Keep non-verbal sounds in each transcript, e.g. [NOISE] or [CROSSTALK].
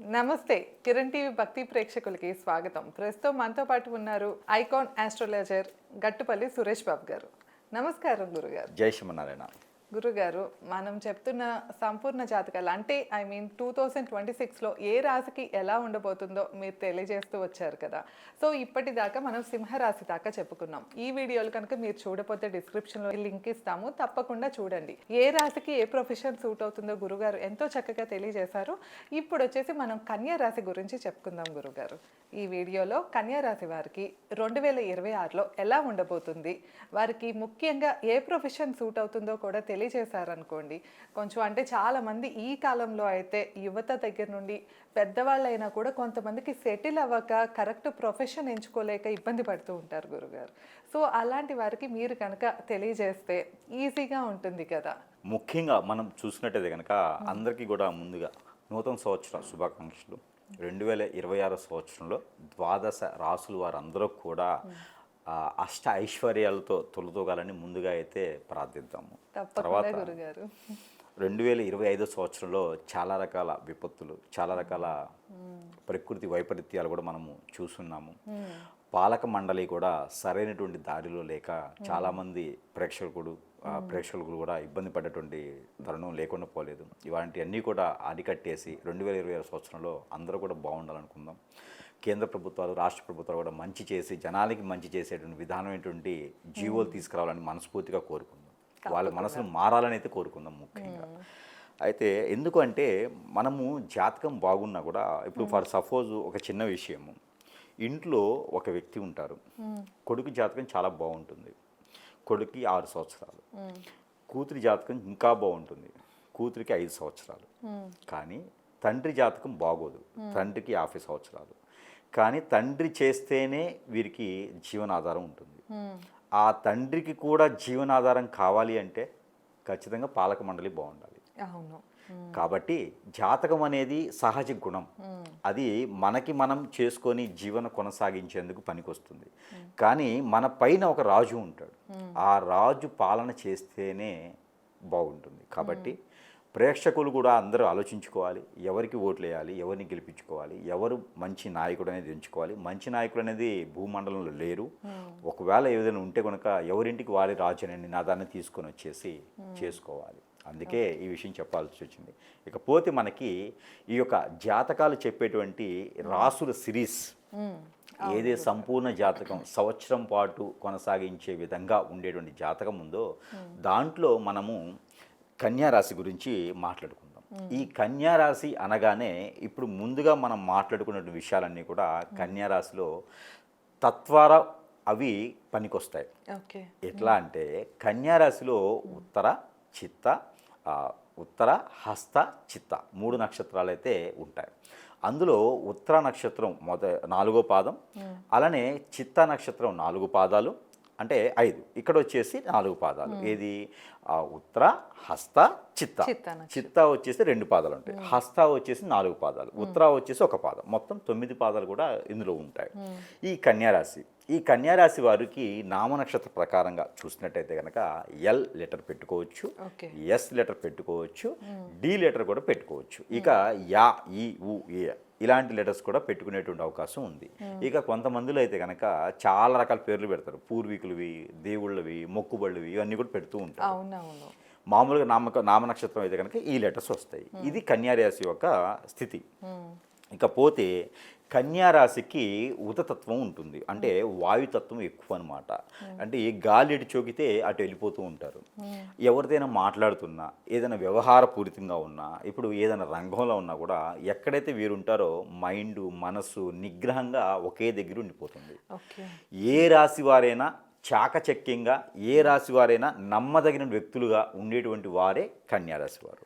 నమస్తే. కిరణ్ టీవీ భక్తి ప్రేక్షకులకి స్వాగతం. ప్రస్తుతం మనతో పాటు ఉన్నారు ఐకాన్ ఆస్ట్రాలజర్ గట్టుపల్లి సురేష్ బాబు గారు. నమస్కారం గురుగారు. జై శ్రీమన్నారాయణ. గురుగారు మనం చెప్తున్న సంపూర్ణ జాతకాలు అంటే I mean two thousand twenty సిక్స్లో ఏ రాశికి ఎలా ఉండబోతుందో మీరు తెలియజేస్తూ వచ్చారు కదా. సో ఇప్పటిదాకా మనం సింహరాశి దాకా చెప్పుకున్నాం. ఈ వీడియోలు కనుక మీరు చూడపోతే డిస్క్రిప్షన్లో లింక్ ఇస్తాము. తప్పకుండా చూడండి. ఏ రాశికి ఏ ప్రొఫెషన్ సూట్ అవుతుందో గురుగారు ఎంతో చక్కగా తెలియజేశారు. ఇప్పుడు వచ్చేసి మనం కన్యా రాశి గురించి చెప్పుకుందాం గురుగారు. ఈ వీడియోలో కన్యా రాశి వారికి రెండు వేల ఇరవై ఆరులో ఎలా ఉండబోతుంది? వారికి ముఖ్యంగా ఏ ప్రొఫెషన్ సూట్ అవుతుందో కూడా తెలియజేశారనుకోండి కొంచెం అంటే చాలా మంది ఈ కాలంలో అయితే యువత దగ్గర నుండి పెద్దవాళ్ళైనా కూడా కొంతమందికి సెటిల్ అవ్వక కరెక్ట్ ప్రొఫెషన్ ఎంచుకోలేక ఇబ్బంది పడుతూ ఉంటారు గురుగారు. సో అలాంటి వారికి మీరు కనుక తెలియజేస్తే ఈజీగా ఉంటుంది కదా. ముఖ్యంగా మనం చూసినట్టయితే కనుక అందరికీ కూడా ముందుగా నూతన సంవత్సరం శుభాకాంక్షలు. రెండు వేల ఇరవై ఆరో సంవత్సరంలో ద్వాదశ రాసులు వారందరూ కూడా అష్ట ఐశ్వర్యాలతో తొలతూగాలని ముందుగా అయితే ప్రార్థిద్దాము. గురుగారు. రెండు వేల ఇరవై ఐదో సంవత్సరంలో చాలా రకాల విపత్తులు చాలా రకాల ప్రకృతి వైపరీత్యాలు కూడా మనము చూస్తున్నాము. పాలక మండలి కూడా సరైనటువంటి దారిలో లేక చాలామంది ప్రేక్షకుడు ప్రేక్షకులు కూడా ఇబ్బంది పడేటువంటి తరుణం లేకుండా పోలేదు. ఇలాంటి అన్నీ కూడా అరికట్టేసి రెండు వేల ఇరవై సంవత్సరంలో అందరూ కూడా బాగుండాలనుకుందాం. కేంద్ర ప్రభుత్వాలు రాష్ట్ర ప్రభుత్వాలు కూడా మంచి చేసి జనాలకి మంచి చేసేటువంటి విధానమైనటువంటి జీవోలు తీసుకురావాలని మనస్ఫూర్తిగా కోరుకుందాం. వాళ్ళ మనసులు మారాలని అయితే కోరుకుందాం ముఖ్యంగా. అయితే ఎందుకు అంటే మనము జాతకం బాగున్నా కూడా ఇప్పుడు ఫర్ సపోజ్ ఒక చిన్న విషయము. ఇంట్లో ఒక వ్యక్తి ఉంటారు. కొడుకు జాతకం చాలా బాగుంటుంది. కొడుకుకి ఆరు సంవత్సరాలు. కూతురి జాతకం ఇంకా బాగుంటుంది. కూతురికి ఐదు సంవత్సరాలు. కానీ తండ్రి జాతకం బాగోదు. తండ్రికి యాభై సంవత్సరాలు. కానీ తండ్రి చేస్తేనే వీరికి జీవనాధారం ఉంటుంది. ఆ తండ్రికి కూడా జీవనాధారం కావాలి అంటే ఖచ్చితంగా పాలక మండలి బాగుండాలి. అవును. కాబట్టి జాతకం అనేది సహజ గుణం. అది మనకి మనం చేసుకొని జీవన కొనసాగించేందుకు పనికొస్తుంది. కానీ మన పైన ఒక రాజు ఉంటాడు. ఆ రాజు పాలన చేస్తేనే బాగుంటుంది. కాబట్టి ప్రేక్షకులు కూడా అందరూ ఆలోచించుకోవాలి. ఎవరికి ఓట్లు వేయాలి? ఎవరిని గెలిపించుకోవాలి? ఎవరు మంచి నాయకుడు అనేది ఎంచుకోవాలి? మంచి నాయకుడు అనేది భూమండలంలో లేరు. ఒకవేళ ఏదైనా ఉంటే కనుక ఎవరింటికి వారి రాజు అనే నినాదాన్ని తీసుకొని వచ్చేసి చేసుకోవాలి. అందుకే ఈ విషయం చెప్పాల్సి వచ్చింది. ఇకపోతే మనకి ఈ యొక్క జాతకాలు చెప్పేటువంటి రాసుల సిరీస్ ఏదే సంపూర్ణ జాతకం సంవత్సరం పాటు కొనసాగించే విధంగా ఉండేటువంటి జాతకం ఉందో దాంట్లో మనము కన్యా రాశి గురించి మాట్లాడుకుందాం. ఈ కన్యా రాశి అనగానే ఇప్పుడు ముందుగా మనం మాట్లాడుకున్న విషయాలన్నీ కూడా కన్యా రాశిలో తత్వార అవి పనికొస్తాయి. ఓకే. ఎట్లా అంటే కన్యా రాశిలో ఉత్తర చిత్త ఉత్తర హస్త చిత్త మూడు నక్షత్రాలు అయితే ఉంటాయి. అందులో ఉత్తర నక్షత్రం మొద నాలుగో పాదం అలానే చిత్త నక్షత్రం నాలుగు పాదాలు అంటే ఐదు. ఇక్కడ వచ్చేసి నాలుగు పాదాలు. ఏది? ఉత్తర హస్త చిత్త. చిత్త వచ్చేసి రెండు పాదాలు ఉంటాయి. హస్త వచ్చేసి నాలుగు పాదాలు. ఉత్తర వచ్చేసి ఒక పాదం. మొత్తం తొమ్మిది పాదాలు కూడా ఇందులో ఉంటాయి. ఈ కన్యారాశి. ఈ కన్యారాశి వారికి నామ నక్షత్ర ప్రకారంగా చూసినట్టయితే కనుక ఎల్ లెటర్ పెట్టుకోవచ్చు. ఎస్ లెటర్ పెట్టుకోవచ్చు. డి లెటర్ కూడా పెట్టుకోవచ్చు. ఇక యా ఈ ఉ ఏ. ఇలాంటి లెటర్స్ కూడా పెట్టుకునేటువంటి అవకాశం ఉంది. ఇక కొంతమందిలో అయితే కనుక చాలా రకాల పేర్లు పెడతారు. పూర్వీకులవి దేవుళ్ళవి మొక్కుబళ్ళవి ఇవన్నీ కూడా పెడుతూ ఉంటారు. మామూలుగా నామక నామ నక్షత్రం అయితే కనుక ఈ లెటర్స్ వస్తాయి. ఇది కన్యారాశి యొక్క స్థితి. ఇకపోతే కన్యారాశికి ఉదతత్వం ఉంటుంది. అంటే వాయుతత్వం ఎక్కువ అనమాట అంటే ఏ గాలి ఎటు చోకితే అటు వెళ్ళిపోతూ ఉంటారు. ఎవరిదైనా మాట్లాడుతున్నా ఏదైనా వ్యవహారపూరితంగా ఉన్నా ఇప్పుడు ఏదైనా రంగంలో ఉన్నా కూడా ఎక్కడైతే వీరుంటారో మైండ్ మనస్సు నిగ్రహంగా ఒకే దగ్గర ఉండిపోతుంది. ఏ రాశి వారైనా చాకచక్యంగా ఏ రాశి వారైనా నమ్మదగిన వ్యక్తులుగా ఉండేటువంటి వారే కన్యారాశి వారు.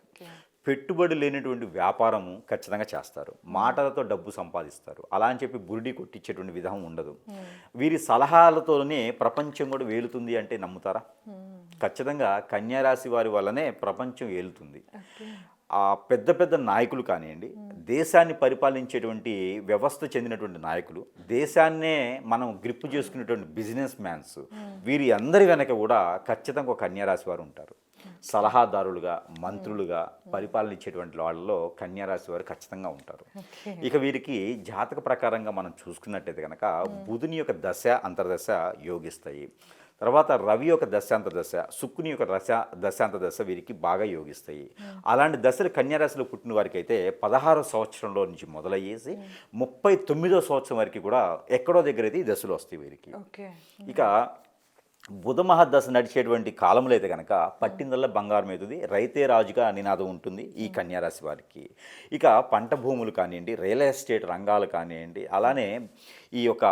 పెట్టుబడి లేనటువంటి వ్యాపారము ఖచ్చితంగా చేస్తారు. మాటలతో డబ్బు సంపాదిస్తారు. అలా అని చెప్పి బురిడి కొట్టించేటువంటి విధానం ఉండదు. వీరి సలహాలతోనే ప్రపంచం కూడా వేలుతుంది అంటే నమ్ముతారా? ఖచ్చితంగా కన్యారాశి వారి వల్లనే ప్రపంచం ఏలుతుంది. ఆ పెద్ద పెద్ద నాయకులు కానివ్వండి దేశాన్ని పరిపాలించేటువంటి వ్యవస్థ చెందినటువంటి నాయకులు దేశాన్నే మనం గ్రిప్ చేసుకునేటువంటి బిజినెస్ మ్యాన్స్ వీరి అందరి వెనక కూడా ఖచ్చితంగా ఒక కన్యారాశి వారు ఉంటారు. సలహాదారులుగా మంత్రులుగా పరిపాలన ఇచ్చేటువంటి వాళ్ళలో కన్యారాశి వారు ఖచ్చితంగా ఉంటారు. ఇక వీరికి జాతక ప్రకారంగా మనం చూసుకున్నట్టయితే కనుక బుధుని యొక్క దశ అంతర్దశ యోగిస్తాయి. తర్వాత రవి యొక్క దశాంత దశ శుక్రుని యొక్క దశ దశాంత దశ వీరికి బాగా యోగిస్తాయి. అలాంటి దశలు కన్యారాశిలో పుట్టిన వారికి అయితే పదహారో సంవత్సరంలో నుంచి మొదలయ్యేసి ముప్పై తొమ్మిదో సంవత్సరం వరకు కూడా ఎక్కడో దగ్గర అయితే ఈ దశలు వస్తాయి వీరికి. ఓకే. ఇక బుధ మహర్దశ నడిచేటువంటి కాలంలో అయితే కనుక పట్టిందల్లా బంగారం అవుతుంది రైతే రాజుగా నినాదం ఉంటుంది ఈ కన్యారాశి వారికి. ఇక పంట భూములు కానివ్వండి రియల్ ఎస్టేట్ రంగాలు కానివ్వండి అలానే ఈ యొక్క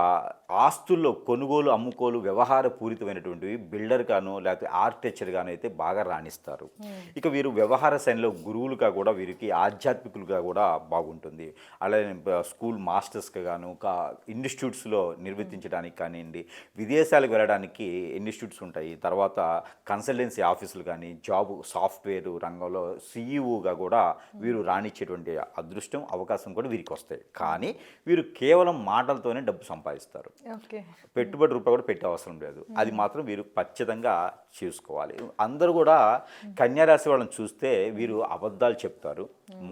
ఆస్తుల్లో కొనుగోలు అమ్ముకోలు వ్యవహార పూరితమైనటువంటివి బిల్డర్ గాను లేకపోతే ఆర్కిటెక్చర్ గాను అయితే బాగా రాణిస్తారు. ఇక వీరు వ్యవహార శైలిలో గురువులుగా కూడా వీరికి ఆధ్యాత్మికులుగా కూడా బాగుంటుంది. అలానే బ- స్కూల్ మాస్టర్స్గా గాను ఒక ఇన్స్టిట్యూట్స్లో నిర్వర్తించడానికి కానివ్వండి విదేశాలకు వెళ్ళడానికి ఇన్స్టిట్యూట్స్ ఉంటాయి. తర్వాత కన్సల్టెన్సీ ఆఫీసులు కానీ జాబ్ సాఫ్ట్వేర్ రంగంలో సీఈఓగా కూడా వీరు రాణించేటువంటి అదృష్టం అవకాశం కూడా వీరికి వస్తాయి. కానీ వీరు కేవలం మాటలతోనే డబ్బు సంపాదిస్తారు. పెట్టుబడి రూపాయి కూడా పెట్టే అవసరం లేదు. అది మాత్రం వీరు ఖచ్చితంగా చేసుకోవాలి. అందరూ కూడా కన్యారాశి వాళ్ళని చూస్తే వీరు అబద్ధాలు చెప్తారు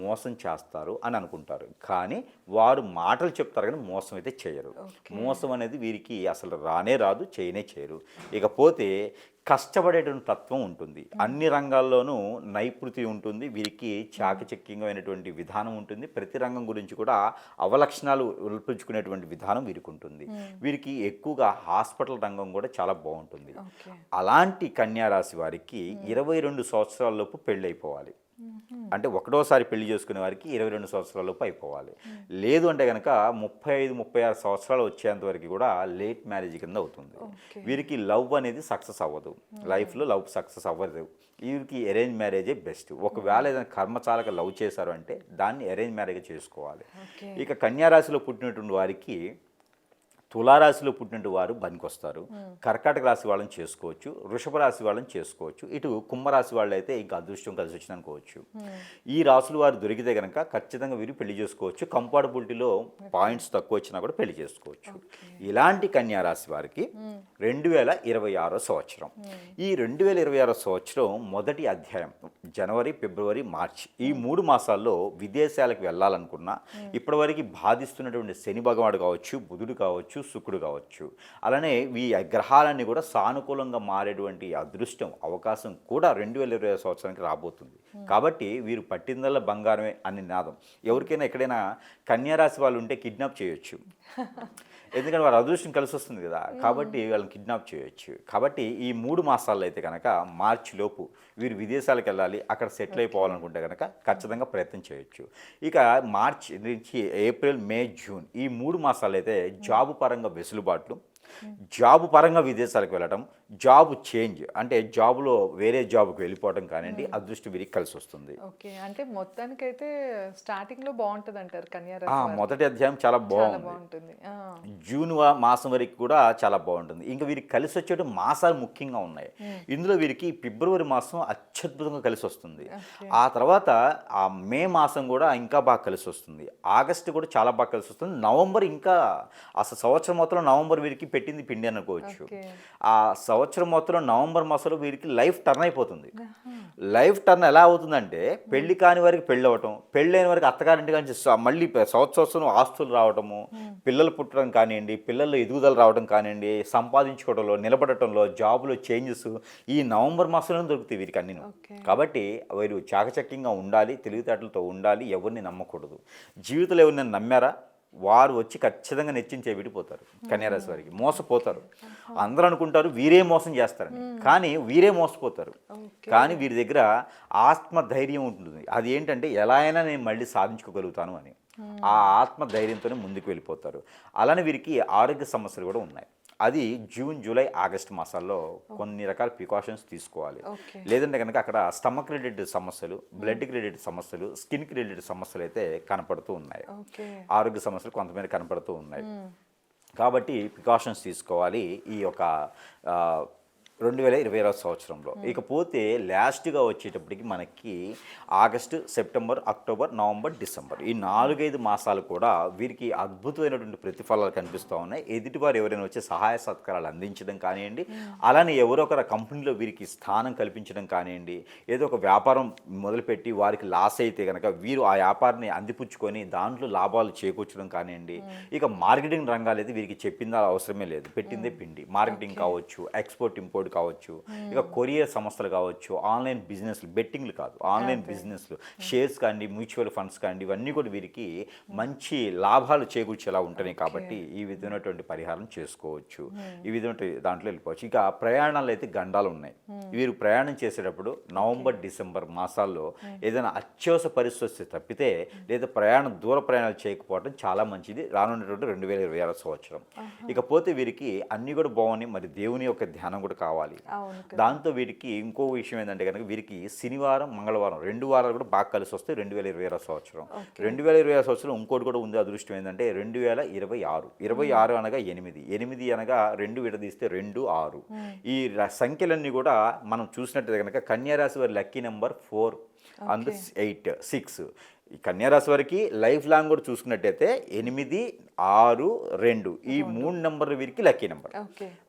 మోసం చేస్తారు అని అనుకుంటారు. కానీ వారు మాటలు చెప్తారు కానీ మోసం అయితే చేయరు. మోసం అనేది వీరికి అసలు రానే రాదు చేయనే చేయరు. ఇకపోతే కష్టపడేటువంటి తత్వం ఉంటుంది. అన్ని రంగాల్లోనూ నైపుణ్యత ఉంటుంది. వీరికి చాకచక్యంగా విధానం ఉంటుంది. ప్రతి రంగం గురించి కూడా అవలక్షణాలు ఉల్పించుకునేటువంటి విధానం వీరికి ఉంటుంది వీరికి ఎక్కువగా హాస్పిటల్ రంగం కూడా చాలా బాగుంటుంది. అలాంటి కన్యారాశి వారికి ఇరవై రెండు సంవత్సరాలలోపు పెళ్ళి అయిపోవాలి అంటే ఒకటోసారి పెళ్ళి చేసుకునే వారికి ఇరవై రెండు సంవత్సరాలలోపు అయిపోవాలి. లేదు అంటే కనుక ముప్పై ఐదు ముప్పై ఆరు సంవత్సరాలు వచ్చేంత వరకు కూడా లేట్ మ్యారేజ్ కింద అవుతుంది. వీరికి లవ్ అనేది సక్సెస్ అవ్వదు. లైఫ్లో లవ్ సక్సెస్ అవ్వదు. వీరికి అరేంజ్ మ్యారేజే బెస్ట్. ఒకవేళ ఏదైనా కర్మచాలక లవ్ చేశారు అంటే దాన్ని అరేంజ్ మ్యారేజ్ చేసుకోవాలి. ఇక కన్యారాశిలో పుట్టినటువంటి వారికి తులారాశిలో పుట్టినటువంటి వారు పనికొస్తారు. కర్కాటక రాశి వాళ్ళని చేసుకోవచ్చు. వృషభ రాశి వాళ్ళని చేసుకోవచ్చు. ఇటు కుంభరాశి వాళ్ళు అయితే ఇంకా అదృష్టం కలిసి వచ్చింది అనుకోవచ్చు. ఈ రాసులు వారు దొరికితే కనుక ఖచ్చితంగా వీరు పెళ్ళి చేసుకోవచ్చు. కంపాటబిలిటీలో పాయింట్స్ తక్కువ వచ్చినా కూడా పెళ్ళి చేసుకోవచ్చు. ఇలాంటి కన్యా రాశి వారికి రెండు వేల ఇరవై ఆరో సంవత్సరం. ఈ రెండు వేల ఇరవై ఆరో సంవత్సరం మొదటి అధ్యాయం. జనవరి ఫిబ్రవరి మార్చ్ ఈ మూడు మాసాల్లో విదేశాలకు వెళ్ళాలనుకున్నా ఇప్పటివరకు బాధిస్తున్నటువంటి శని భగవాడు కావచ్చు బుధుడు కావచ్చు శుక్రుడు కావచ్చు అలానే ఈ గ్రహాలన్నీ కూడా సానుకూలంగా మారేటువంటి అదృష్టం అవకాశం కూడా రెండు వేల ఇరవై సంవత్సరానికి రాబోతుంది. కాబట్టి వీరు పట్టిందల్లా బంగారమే అని నినాదం ఎవరికైనా ఎక్కడైనా కన్యారాశి వాళ్ళు ఉంటే కిడ్నాప్ చేయొచ్చు. [LAUGHS] ఎందుకంటే వారి అదృష్టం కలిసి వస్తుంది కదా కాబట్టి వాళ్ళని కిడ్నాప్ చేయొచ్చు. కాబట్టి ఈ మూడు మాసాల్లో అయితే కనుక మార్చి లోపు వీరు విదేశాలకు వెళ్ళాలి అక్కడ సెటిల్ అయిపోవాలనుకుంటే కనుక ఖచ్చితంగా ప్రయత్నం చేయొచ్చు. ఇక మార్చ్ నుంచి ఏప్రిల్ మే జూన్ ఈ మూడు మాసాలు అయితే జాబు పరంగా వెసులుబాట్లు జాబు పరంగా విదేశాలకు వెళ్ళడం జాబ్ చేంజ్ అంటే జాబులో వేరే జాబ్కి వెళ్ళిపోవడం కానివ్వండి అదృష్టం వీరికి కలిసి వస్తుంది. ఓకే. అంటే మొత్తానికైతే స్టార్టింగ్లో బాగుంటది అంటారు. మొదటి అధ్యాయం చాలా బాగుంటుంది. జూన్ మాసం వరకు కూడా చాలా బాగుంటుంది. ఇంకా వీరికి కలిసి వచ్చేటి మాసాలు ముఖ్యంగా ఉన్నాయి. ఇందులో వీరికి ఫిబ్రవరి మాసం అత్యద్భుతంగా కలిసి వస్తుంది. ఆ తర్వాత ఆ మే మాసం కూడా ఇంకా బాగా కలిసి వస్తుంది. ఆగస్టు కూడా చాలా బాగా కలిసి వస్తుంది. నవంబర్ ఇంకా అసలు సంవత్సరం మొత్తంలో నవంబర్ వీరికి పెట్టింది పిండి అనుకోవచ్చు. ఆ సంవత్సరం మొత్తంలో నవంబర్ మాసంలో వీరికి లైఫ్ టర్న్ అయిపోతుంది. లైఫ్ టర్న్ ఎలా అవుతుందంటే పెళ్ళి కాని వారికి పెళ్ళి అవ్వటం పెళ్ళైన వారికి అత్తగారింటి స- మళ్ళీ సంవత్సరం ఆస్తులు రావటము పిల్లలు పుట్టడం కానివ్వండి పిల్లల్లో ఎదుగుదల రావడం కానివ్వండి సంపాదించుకోవడంలో నిలబడటంలో జాబులో చేంజెస్ ఈ నవంబర్ మాసంలో దొరుకుతాయి వీరికి అన్ని. కాబట్టి వీరు చాకచక్యంగా ఉండాలి తెలివితేటలతో ఉండాలి ఎవరిని నమ్మకూడదు. జీవితంలో ఎవరిని నమ్మారా? వారు వచ్చి ఖచ్చితంగా నెచ్చించే విడిపోతారు కన్యారాశి వారికి. మోసపోతారు. అందరూ అనుకుంటారు వీరే మోసం చేస్తారని. కానీ వీరే మోసపోతారు. కానీ వీరి దగ్గర ఆత్మ ధైర్యం ఉంటుంది. అది ఏంటంటే ఎలా అయినా నేను మళ్ళీ సాధించుకోగలుగుతాను అని. ఆ ఆత్మ ధైర్యంతోనే ముందుకు వెళ్ళిపోతారు. అలానే వీరికి ఆరోగ్య సమస్యలు కూడా ఉన్నాయి. అది జూన్ జూలై ఆగస్ట్ మాసాల్లో కొన్ని రకాల ప్రికాషన్స్ తీసుకోవాలి. లేదంటే కనుక అక్కడ స్టమక్ రిలేటెడ్ సమస్యలు బ్లడ్ రిలేటెడ్ సమస్యలు స్కిన్ రిలేటెడ్ సమస్యలు అయితే కనపడుతూ ఉన్నాయి. ఆరోగ్య సమస్యలు కొంతమేర కనపడుతూ ఉన్నాయి. కాబట్టి ప్రికాషన్స్ తీసుకోవాలి. ఈ యొక్క రెండు వేల ఇరవై ఆరో సంవత్సరంలో. ఇకపోతే లాస్ట్గా వచ్చేటప్పటికి మనకి August September October November December ఈ నాలుగైదు మాసాలు కూడా వీరికి అద్భుతమైనటువంటి ప్రతిఫలాలు కనిపిస్తూ ఉన్నాయి. ఎదుటివారు ఎవరైనా వచ్చి సహాయ సత్కారాలు అందించడం కానివ్వండి అలానే ఎవరో ఒకరు కంపెనీలో వీరికి స్థానం కల్పించడం కానివ్వండి ఏదో ఒక వ్యాపారం మొదలుపెట్టి వారికి లాస్ అయితే కనుక వీరు ఆ వ్యాపారాన్ని అందిపుచ్చుకొని దాంట్లో లాభాలు చేకూర్చడం కానివ్వండి ఇక మార్కెటింగ్ రంగాలు అయితే వీరికి చెప్పిందా అవసరమే లేదు. పెట్టిందే పిండి. మార్కెటింగ్ కావచ్చు ఎక్స్పోర్ట్ ఇంపోర్ట్ కావచ్చు ఇక కొరియర్ సంస్థలు కావచ్చు ఆన్లైన్ బిజినెస్లు బెట్టింగ్లు కాదు ఆన్లైన్ బిజినెస్లు షేర్స్ కానివ్వండి మ్యూచువల్ ఫండ్స్ కానివ్వండి ఇవన్నీ కూడా వీరికి మంచి లాభాలు చేకూర్చేలా ఉంటున్నాయి కాబట్టి ఈ విధమైనటువంటి పరిహారం చేసుకోవచ్చు. ఈ విధమైన దాంట్లో వెళ్ళిపోవచ్చు. ఇక ప్రయాణాలు అయితే గండాలు ఉన్నాయి. వీరు ప్రయాణం చేసేటప్పుడు నవంబర్ డిసెంబర్ మాసాల్లో ఏదైనా అత్యవసర పరిస్థితి వస్తే తప్పితే లేదా ప్రయాణం దూర ప్రయాణాలు చేయకపోవడం చాలా మంచిది. రానున్నటువంటి రెండు వేల ఇరవై ఆరో సంవత్సరం. ఇకపోతే వీరికి అన్నీ కూడా బాగున్నాయి. మరి దేవుని యొక్క ధ్యానం కూడా కావాలి. అవును దాంతో వీరికి ఇంకో విషయం ఏంటంటే కనుక వీరికి శనివారం మంగళవారం రెండు వారాలు కూడా బాగా కలిసి వస్తాయి రెండు వేల ఇరవై ఆరో సంవత్సరం. రెండు వేల ఇరవై ఆరో సంవత్సరం ఇంకోటి కూడా ఉంది అదృష్టం ఏంటంటే రెండు వేల ఇరవై ఆరు. ఇరవై ఆరు అనగా ఎనిమిది. ఎనిమిది అనగా రెండు విడదీస్తే రెండు ఆరు. ఈ సంఖ్యలన్నీ కూడా మనం చూసినట్టు కనుక కన్యారాశి వారి lucky number four. And eight six. ఈ కన్యారాశి వారికి లైఫ్ లాంగ్ కూడా చూసుకున్నట్టయితే ఎనిమిది ఆరు రెండు. ఈ మూడు నెంబర్లు వీరికి లక్కీ నెంబర్.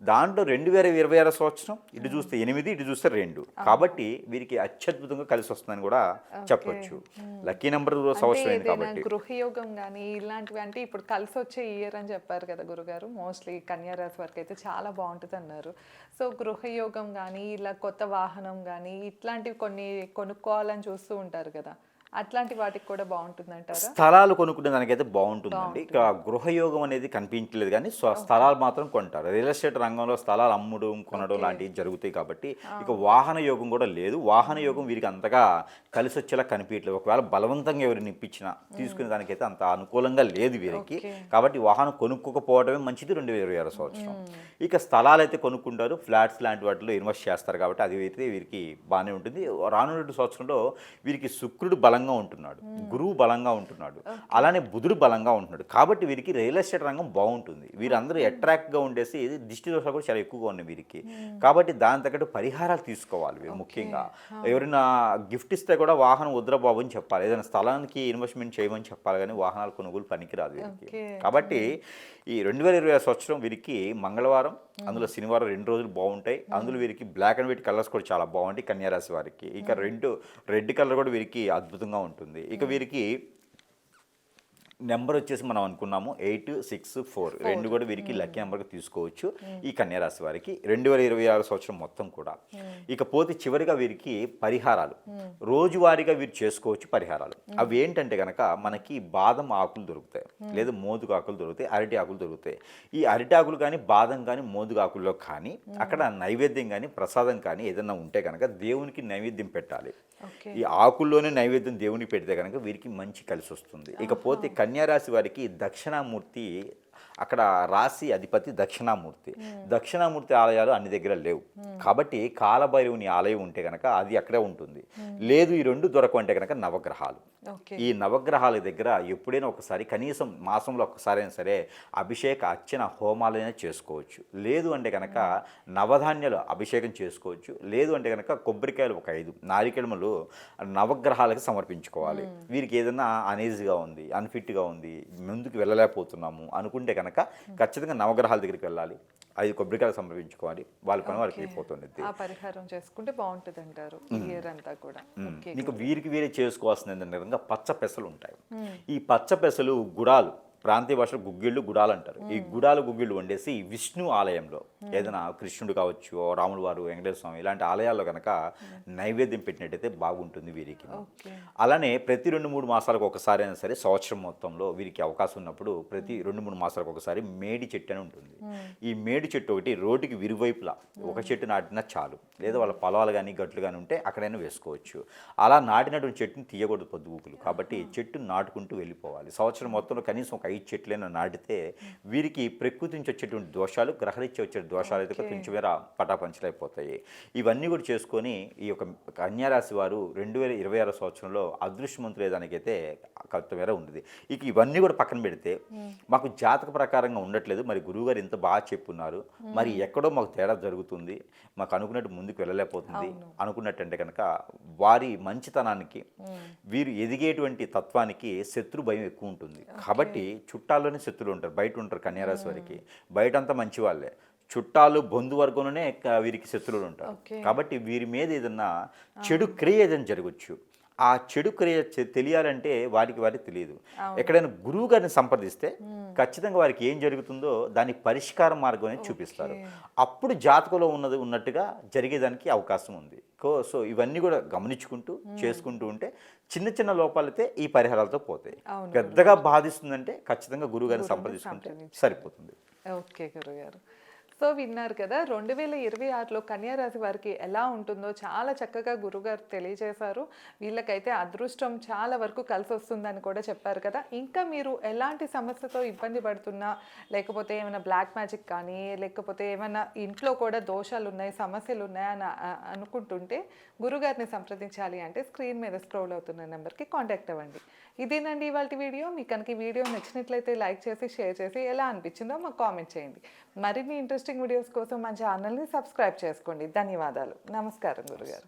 దాంట్లో రెండు వేల ఇరవై ఆరో సంవత్సరం ఇటు చూస్తే ఎనిమిది ఇటు చూస్తే రెండు. కాబట్టి వీరికి అత్యద్భుతంగా కలిసి వస్తుందని కూడా చెప్పొచ్చు. లక్కీ నెంబర్ సంవత్సరం కాబట్టి. గృహయోగం కానీ ఇలాంటివి అంటే ఇప్పుడు కలిసి వచ్చే ఇయర్ అని చెప్పారు కదా గురుగారు. మోస్ట్లీ కన్యారాశి వరకు అయితే చాలా బాగుంటుంది అన్నారు. సో గృహయోగం కానీ ఇలా కొత్త వాహనం కానీ ఇట్లాంటివి కొన్ని కొనుక్కోవాలని చూస్తూ ఉంటారు కదా. అట్లాంటి వాటికి కూడా బాగుంటుంది అంటారా స్థలాలు కొనుక్కునే దానికైతే బాగుంటుందండి. ఇక గృహయోగం అనేది కనిపించలేదు కానీ స్థలాలు మాత్రం కొంటారు. రియల్ ఎస్టేట్ రంగంలో స్థలాలు అమ్మడం కొనడం లాంటివి జరుగుతాయి కాబట్టి ఇక వాహన యోగం కూడా లేదు. వాహన యోగం వీరికి అంతగా కలిసి వచ్చేలా కనిపించట్లేదు. ఒకవేళ బలవంతంగా ఎవరిని ఇప్పించినా తీసుకునే దానికైతే అంత అనుకూలంగా లేదు వీరికి. కాబట్టి వాహనం కొనుక్కోకపోవడమే మంచిది రెండు వేల ఇరవై ఆరు సంవత్సరం. ఇక స్థలాలు అయితే కొనుక్కుంటారు. ఫ్లాట్స్ లాంటి వాటిలో ఇన్వెస్ట్ చేస్తారు కాబట్టి అది అయితే వీరికి బాగానే ఉంటుంది. రానున్న సంవత్సరంలో వీరికి శుక్రుడు బలంగా ఉంటున్నాడు. గురువు బలంగా ఉంటున్నాడు. అలానే బుధుడు బలంగా ఉంటున్నాడు. కాబట్టి వీరికి రియల్ ఎస్టేట్ రంగం బాగుంటుంది. వీరందరూ అట్రాక్ట్గా ఉండేసి దిష్టి దోషాలు కూడా చాలా ఎక్కువగా ఉన్నాయి వీరికి. కాబట్టి దాని తగ్గట్టు పరిహారాలు తీసుకోవాలి వీరు ముఖ్యంగా. ఎవరైనా గిఫ్ట్ ఇస్తే కూడా వాహనం వద్దురా బాబు అని చెప్పాలి. ఏదైనా స్థలానికి ఇన్వెస్ట్మెంట్ చేయమని చెప్పాలి కానీ వాహనాలు కొనుగోలు పనికిరాదు వీరికి. కాబట్టి ఈ రెండు వేల ఇరవై సంవత్సరం వీరికి మంగళవారం అందులో శనివారం రెండు రోజులు బాగుంటాయి. అందులో వీరికి బ్లాక్ అండ్ వైట్ కలర్స్ కూడా చాలా బాగుంటాయి కన్యారాశి వారికి. ఇక రెండు రెడ్ కలర్ కూడా వీరికి అద్భుతంగా ఉంటుంది. ఇక వీరికి నెంబర్ వచ్చేసి మనం అనుకున్నాము ఎయిట్ సిక్స్ ఫోర్. రెండు కూడా వీరికి లక్కీ నెంబర్గా తీసుకోవచ్చు ఈ కన్యారాశి వారికి. రెండు వేల ఇరవై ఆరు సంవత్సరం మొత్తం కూడా. ఇకపోతే చివరిగా వీరికి పరిహారాలు. రోజువారీగా వీరు చేసుకోవచ్చు పరిహారాలు. అవి ఏంటంటే కనుక మనకి బాదం ఆకులు దొరుకుతాయి. లేదా మోదుగు ఆకులు దొరుకుతాయి అరటి ఆకులు దొరుకుతాయి. ఈ అరటి ఆకులు కానీ బాదం కానీ మోదుగు ఆకుల్లో కానీ అక్కడ నైవేద్యం కానీ ప్రసాదం కానీ ఏదైనా ఉంటే కనుక దేవునికి నైవేద్యం పెట్టాలి. ఈ ఆకుల్లోనే నైవేద్యం దేవునికి పెడితే కనుక వీరికి మంచి కలిసి వస్తుంది ఇకపోతే కన్యారాశి వారికి దక్షిణామూర్తి అక్కడ రాశి అధిపతి దక్షిణామూర్తి. దక్షిణామూర్తి ఆలయాలు అన్ని దగ్గర లేవు. కాబట్టి కాలభైరవుని ఆలయం ఉంటే కనుక అది అక్కడే ఉంటుంది. లేదు ఈ రెండు దొరకవు అంటే కనుక నవగ్రహాలు ఈ నవగ్రహాల దగ్గర ఎప్పుడైనా ఒకసారి కనీసం మాసంలో ఒక్కసారి అయినా సరే అభిషేక అర్చన హోమాలైనా చేసుకోవచ్చు. లేదు అంటే కనుక నవధాన్యాలు అభిషేకం చేసుకోవచ్చు. లేదు అంటే కనుక కొబ్బరికాయలు ఒక ఐదు నారికెళములు నవగ్రహాలకు సమర్పించుకోవాలి. వీరికి ఏదైనా అనీజీగా ఉంది అన్ఫిట్గా ఉంది ముందుకు వెళ్ళలేకపోతున్నాము అనుకుంటే కనుక ఖచ్చితంగా నవగ్రహాల దగ్గరికి వెళ్ళాలి. ఐదు కొబ్బరికాయలు సమర్పించుకోవాలి వాళ్ళ పని వాళ్ళకి అయిపోతుంది. పరిహారం చేసుకుంటే బాగుంటుంది అంటారు ఇయర్ అంతా కూడా. నీకు వీరికి వీరే చేసుకోవాల్సింది కనుక పచ్చ పెసలు ఉంటాయి. ఈ పచ్చ పెసలు గుడాలు ప్రాంతీయ భాషలో గుగ్గిళ్ళు గుడాలు అంటారు. ఈ గుడాలు గుగ్గిళ్ళు వండేసి విష్ణు ఆలయంలో ఏదైనా కృష్ణుడు కావచ్చు రాముడు వారు వెంకటేశ్వర స్వామి ఇలాంటి ఆలయాల్లో కనుక నైవేద్యం పెట్టినట్టయితే బాగుంటుంది వీరికి. అలానే ప్రతి రెండు మూడు మాసాలకు ఒకసారి అయినా సరే సంవత్సరం మొత్తంలో వీరికి అవకాశం ఉన్నప్పుడు ప్రతి రెండు మూడు మాసాలకు ఒకసారి మేడి చెట్టు అని ఉంటుంది. ఈ మేడి చెట్టు ఒకటి రోడ్డుకి విరువైపులా ఒక చెట్టు నాటినా చాలు. లేదా వాళ్ళ పొలాలు కానీ గట్లు కానీ ఉంటే అక్కడైనా వేసుకోవచ్చు. అలా నాటినటువంటి చెట్టుని తీయకూడదు పొద్దుగుకులు కాబట్టి చెట్టును నాటుకుంటూ వెళ్ళిపోవాలి. సంవత్సరం మొత్తంలో కనీసం ఒక ఐదు చెట్లైనా నాటితే వీరికి ప్రకృతి నుంచి వచ్చేటువంటి దోషాలు గ్రహరీత్యా వచ్చే దోషాలు అయితే కొంచెం వేర పటాపంచలైపోతాయి. ఇవన్నీ కూడా చేసుకొని ఈ యొక్క కన్యారాశి వారు రెండు వేల ఇరవై ఆరో సంవత్సరంలో అదృష్టవంతులు దానికైతే కొంత మేర ఉంది ఇక ఇవన్నీ కూడా పక్కన పెడితే మాకు జాతక ప్రకారంగా ఉండట్లేదు. మరి గురువుగారు ఇంత బాగా చెప్పున్నారు. మరి ఎక్కడో మాకు తేడా జరుగుతుంది. మాకు అనుకున్నట్టు ముందుకు వెళ్ళలేకపోతుంది అనుకున్నట్టు అంటే కనుక వారి మంచితనానికి వీరు ఎదిగేటువంటి తత్వానికి శత్రు భయం ఎక్కువ ఉంటుంది. కాబట్టి చుట్టాల్లోనే శత్రులు ఉంటారు బయట ఉంటారు కన్యారాశి వారికి. బయట అంతా మంచి వాళ్ళే చుట్టాలు బంధువర్గంలోనే వీరికి శత్రువులు ఉంటారు. కాబట్టి వీరి మీద ఏదన్నా చెడు క్రియ ఏదైనా జరగచ్చు. ఆ చెడు క్రియ తెలియాలంటే వారికి వారికి తెలియదు. ఎక్కడైనా గురువు గారిని సంప్రదిస్తే ఖచ్చితంగా వారికి ఏం జరుగుతుందో దానికి పరిష్కార మార్గం అనేది చూపిస్తారు. అప్పుడు జాతకంలో ఉన్నది ఉన్నట్టుగా జరిగేదానికి అవకాశం ఉంది. సో ఇవన్నీ కూడా గమనించుకుంటూ చేసుకుంటూ ఉంటే చిన్న చిన్న లోపాలైతే ఈ పరిహారాలతో పోతాయి. పెద్దగా బాధిస్తుందంటే ఖచ్చితంగా గురువు గారిని సంప్రదించుకుంటే సరిపోతుంది. ఓకే గురుగారు. సో విన్నారు కదా. రెండు వేల ఇరవై ఆరులో కన్యారాశి వారికి ఎలా ఉంటుందో చాలా చక్కగా గురుగారు తెలియజేశారు. వీళ్ళకైతే అదృష్టం చాలా వరకు కలిసి వస్తుందని కూడా చెప్పారు కదా. ఇంకా మీరు ఎలాంటి సమస్యతో ఇబ్బంది పడుతున్నా లేకపోతే ఏమైనా బ్లాక్ మ్యాజిక్ కానీ లేకపోతే ఏమైనా ఇంట్లో కూడా దోషాలు ఉన్నాయి సమస్యలు ఉన్నాయని అనుకుంటుంటే గురుగారిని సంప్రదించాలి అంటే స్క్రీన్ మీద స్క్రోల్ అవుతున్న నెంబర్కి కాంటాక్ట్ అవ్వండి. ఇదేనండి ఇవాళ వీడియో. మీకు కనుక వీడియో నచ్చినట్లయితే లైక్ చేసి షేర్ చేసి ఎలా అనిపించిందో మాకు కామెంట్ చేయండి. మరిన్ని ఇంట్రెస్టింగ్ వీడియోస్ కోసం మన ఛానల్ని సబ్స్క్రైబ్ చేసుకోండి. ధన్యవాదాలు. నమస్కారం గురుగారు.